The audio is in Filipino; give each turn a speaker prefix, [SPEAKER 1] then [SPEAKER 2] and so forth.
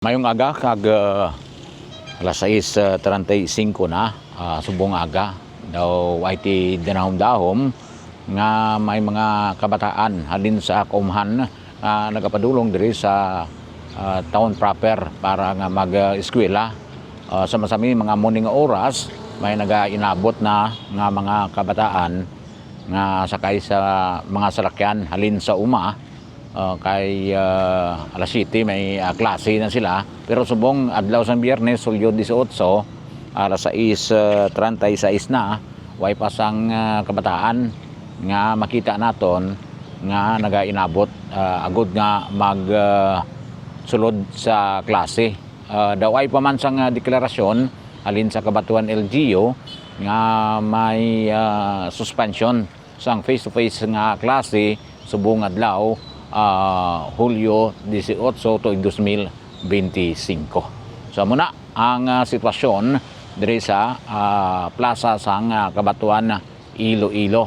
[SPEAKER 1] Mayong aga kag uh, alas 6.35 na ah, subong aga. Daw ay ti dinahom dahom nga may mga kabataan halin sa Kumhan nga nagapadulong diri sa ah, town proper para nga mag-eskwela. Ah, sa masami mga morning oras may nagainabot na nga mga kabataan nga sakay sa mga salakyan halin sa uma Uh, kay uh, alas 7 may uh, klase na sila. Pero subong adlaw sa biyernes Hulyo 18 alas 6.36 na way pasang uh, kabataan nga makita naton nga nagainabot uh, agud nga mag uh, sulod sa klase. Uh, daw ay pamansang uh, deklarasyon alin sa kabatuan LGU nga may uh, suspension sang face-to-face nga klase subong adlaw ah, Hulyo 18 to 2025. So muna ang ah, sitwasyon diri sa ah, plaza sang ah, Kabatuan Iloilo.